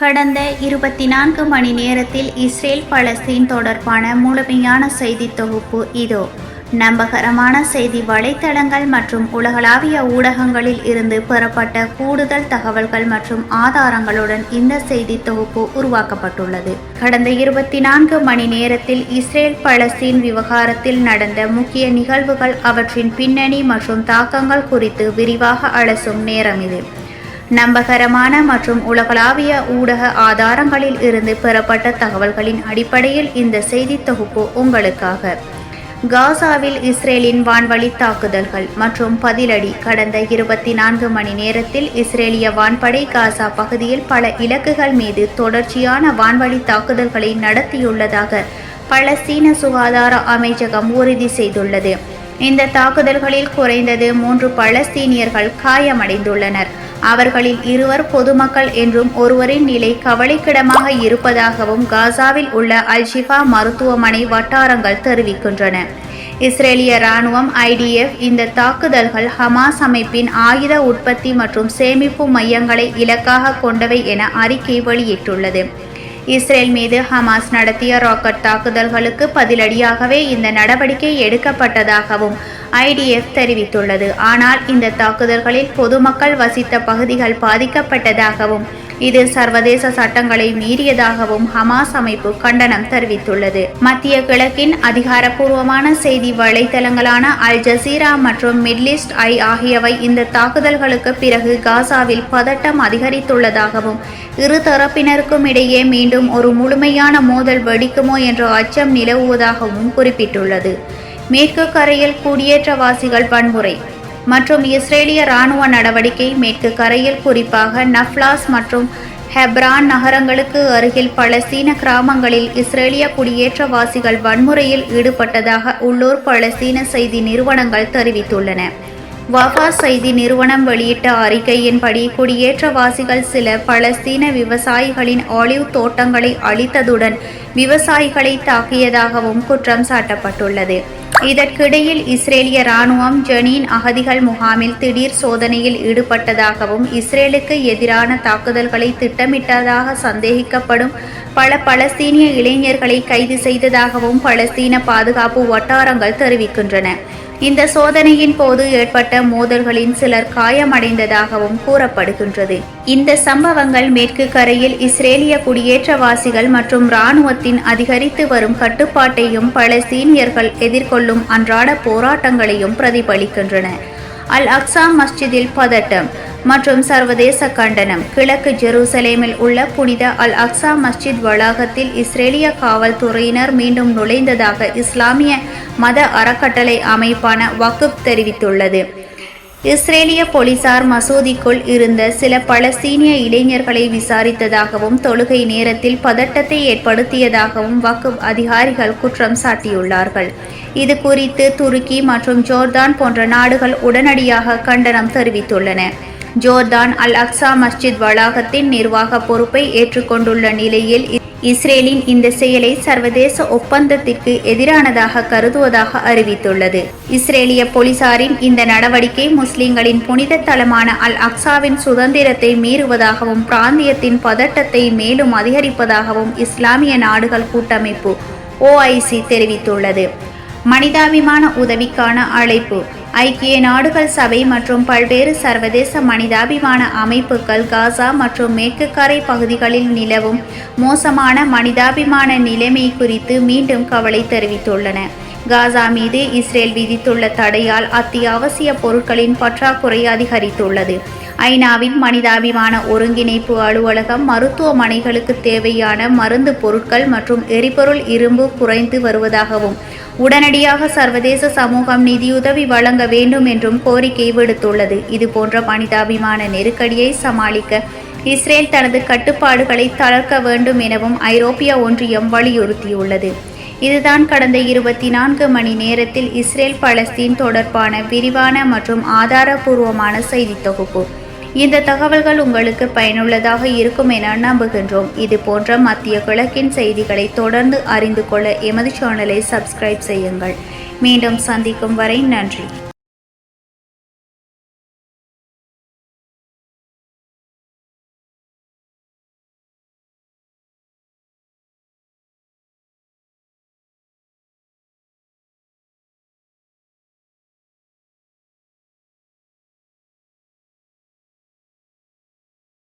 கடந்த இருபத்தி நான்கு மணி நேரத்தில் இஸ்ரேல் பலஸ்தீன் தொடர்பான முழுமையான செய்தி தொகுப்பு இதோ. நம்பகரமான செய்தி வலைத்தளங்கள் மற்றும் உலகளாவிய ஊடகங்களில் இருந்து பெறப்பட்ட கூடுதல் தகவல்கள் மற்றும் ஆதாரங்களுடன் இந்த செய்தி தொகுப்பு உருவாக்கப்பட்டுள்ளது. கடந்த இருபத்தி நான்கு மணி நேரத்தில் இஸ்ரேல் பலஸ்தீன் விவகாரத்தில் நடந்த முக்கிய நிகழ்வுகள் அவற்றின் பின்னணி மற்றும் தாக்கங்கள் குறித்து விரிவாக அலசும் நேரம் இது. நம்பகரமான மற்றும் உலகளாவிய ஊடக ஆதாரங்களில் இருந்து பெறப்பட்ட தகவல்களின் அடிப்படையில் இந்த செய்தி தொகுப்பு உங்களுக்காக. காசாவில் இஸ்ரேலின் வான்வழி தாக்குதல்கள் மற்றும் பதிலடி கடந்த இருபத்தி நான்கு மணி நேரத்தில் இஸ்ரேலிய வான்படை காசா பகுதியில் பல இலக்குகள் மீது தொடர்ச்சியான வான்வழி தாக்குதல்களை நடத்தியுள்ளதாக பலஸ்தீன சுகாதார அமைச்சகம் உறுதி செய்துள்ளது. இந்த தாக்குதல்களில் குறைந்தது மூன்று பலஸ்தீனியர்கள் காயமடைந்துள்ளனர். அவர்களில் இருவர் பொதுமக்கள் என்றும் ஒருவரின் நிலை கவலைக்கிடமாக இருப்பதாகவும் காசாவில் உள்ள அல்ஷிஃபா மருத்துவமனை வட்டாரங்கள் தெரிவிக்கின்றன. இஸ்ரேலிய ராணுவம் ஐடிஎஃப் இந்த தாக்குதல்கள் ஹமாஸ் அமைப்பின் ஆயுத உற்பத்தி மற்றும் சேமிப்பு மையங்களை இலக்காக கொண்டவை என அறிக்கை வெளியிட்டுள்ளது. இஸ்ரேல் மீது ஹமாஸ் நடத்திய ராக்கெட் தாக்குதல்களுக்கு பதிலடியாகவே இந்த நடவடிக்கை எடுக்கப்பட்டதாகவும் ஐடிஎஃப் தெரிவித்துள்ளது. ஆனால் இந்த தாக்குதல்களில் பொதுமக்கள் வசித்த பகுதிகள் பாதிக்கப்பட்டதாகவும் இது சர்வதேச சட்டங்களை மீறியதாகவும் ஹமாஸ் அமைப்பு கண்டனம் தெரிவித்துள்ளது. மத்திய கிழக்கின் அதிகாரப்பூர்வமான செய்தி வலைதளங்களான அல் ஜசீரா மற்றும் மிட்லிஸ்ட் ஐ ஆகியவை இந்த தாக்குதல்களுக்கு பிறகு காசாவில் பதட்டம் அதிகரித்துள்ளதாகவும் இரு தரப்பினருக்கும் இடையே மீண்டும் ஒரு முழுமையான மோதல் வெடிக்குமோ என்ற அச்சம் நிலவுவதாகவும் குறிப்பிட்டுள்ளது. மேற்கு கரையில் குடியேற்றவாசிகள் வன்முறை மற்றும் இஸ்ரேலிய இராணுவ நடவடிக்கை மேற்கு கரையில் குறிப்பாக நஃப்லாஸ் மற்றும் ஹெப்ரான் நகரங்களுக்கு அருகில் பலஸ்தீன கிராமங்களில் இஸ்ரேலிய குடியேற்றவாசிகள் வன்முறையில் ஈடுபட்டதாக உள்ளூர் பலஸ்தீன செய்தி நிறுவனங்கள் தெரிவித்துள்ளன. வஃபா செய்தி நிறுவனம் வெளியிட்ட அறிக்கையின்படி குடியேற்றவாசிகள் சில பலஸ்தீன விவசாயிகளின் ஆலிவ் தோட்டங்களை அழித்ததுடன் விவசாயிகளை தாக்கியதாகவும் குற்றம் சாட்டப்பட்டுள்ளது. இதற்கிடையில் இஸ்ரேலிய ராணுவம் ஜனீன் அகதிகள் முகாமில் திடீர் சோதனையில் ஈடுபட்டதாகவும் இஸ்ரேலுக்கு எதிரான தாக்குதல்களை திட்டமிட்டதாக சந்தேகிக்கப்படும் பல பலஸ்தீனிய இளைஞர்களை கைது செய்ததாகவும் பலஸ்தீன பாதுகாப்பு வட்டாரங்கள் தெரிவிக்கின்றன. இந்த சோதனையின் போது ஏற்பட்ட மோதல்களின் சிலர் காயமடைந்ததாகவும் கூறப்படுகின்றது. இந்த சம்பவங்கள் மேற்கு கரையில் இஸ்ரேலிய குடியேற்றவாசிகள் மற்றும் இராணுவத்தின் அதிகரித்து வரும் கட்டுப்பாட்டையும் பலஸ்தீனியர்கள் எதிர்கொள்ளும் அன்றாட போராட்டங்களையும் பிரதிபலிக்கின்றன. அல் அக்ஸா மஸ்ஜிதில் பதட்டம். மற்றும் சர்வதேச கண்டனம். கிழக்கு ஜெருசலேமில் உள்ள புனித அல் அக்சா மஸ்ஜித் வளாகத்தில் இஸ்ரேலிய காவல்துறையினர் மீண்டும் நுழைந்ததாக இஸ்லாமிய மத அறக்கட்டளை அமைப்பான வக்குப் தெரிவித்துள்ளது. இஸ்ரேலிய போலீசார் மசூதிக்குள் இருந்த சில பலஸ்தீனிய இளைஞர்களை விசாரித்ததாகவும் தொழுகை நேரத்தில் பதட்டத்தை ஏற்படுத்தியதாகவும் வக்குப் அதிகாரிகள் குற்றம் சாட்டியுள்ளார்கள். இது குறித்து துருக்கி மற்றும் ஜோர்தான் போன்ற நாடுகள் உடனடியாக கண்டனம் தெரிவித்துள்ளன. ஜோர்தான் அல் அக்ஸா மஸ்ஜித் வளாகத்தின் நிர்வாக பொறுப்பை ஏற்றுக்கொண்டுள்ள நிலையில் இஸ்ரேலின் இந்த செயலை சர்வதேச ஒப்பந்தத்திற்கு எதிரானதாக கருதுவதாக அறிவித்துள்ளது. இஸ்ரேலிய போலீசாரின் இந்த நடவடிக்கை முஸ்லிம்களின் புனித தலமான அல் அக்சாவின் சுதந்திரத்தை மீறுவதாகவும் பிராந்தியத்தின் பதட்டத்தை மேலும் அதிகரிப்பதாகவும் இஸ்லாமிய நாடுகள் கூட்டமைப்பு ஓஐசி தெரிவித்துள்ளது. மனிதாபிமான உதவிக்கான அழைப்பு ஐக்கிய நாடுகள் சபை மற்றும் பல்வேறு சர்வதேச மனிதாபிமான அமைப்புகள் காசா மற்றும் மேற்கு கரை பகுதிகளில் நிலவும் மோசமான மனிதாபிமான நிலைமை குறித்து மீண்டும் கவலை தெரிவித்துள்ளன. காசா மீது இஸ்ரேல் விதித்துள்ள தடையால் அத்தியாவசிய பொருட்களின் பற்றாக்குறை அதிகரித்துள்ளது. ஐநாவின் மனிதாபிமான ஒருங்கிணைப்பு அலுவலகம் மருத்துவமனைகளுக்கு தேவையான மருந்து பொருட்கள் மற்றும் எரிபொருள் இரும்பு குறைந்து வருவதாகவும் உடனடியாக சர்வதேச சமூகம் நிதியுதவி வழங்க வேண்டும் என்றும் கோரிக்கை விடுத்துள்ளது. இதுபோன்ற மனிதாபிமான நெருக்கடியை சமாளிக்க இஸ்ரேல் தனது கட்டுப்பாடுகளை தளர்க்க வேண்டும் எனவும் ஐரோப்பிய ஒன்றியம் வலியுறுத்தியுள்ளது. இதுதான் கடந்த இருபத்தி நான்கு மணி நேரத்தில் இஸ்ரேல் பலஸ்தீன் தொடர்பான விரிவான மற்றும் ஆதாரபூர்வமான செய்தி தொகுப்பு. இந்த தகவல்கள் உங்களுக்கு பயனுள்ளதாக இருக்கும் என நம்புகின்றோம். இது போன்ற மத்திய கிழக்கின் செய்திகளை தொடர்ந்து அறிந்து கொள்ள எமது சேனலை சப்ஸ்கிரைப் செய்யுங்கள். மீண்டும் சந்திக்கும் வரை நன்றி.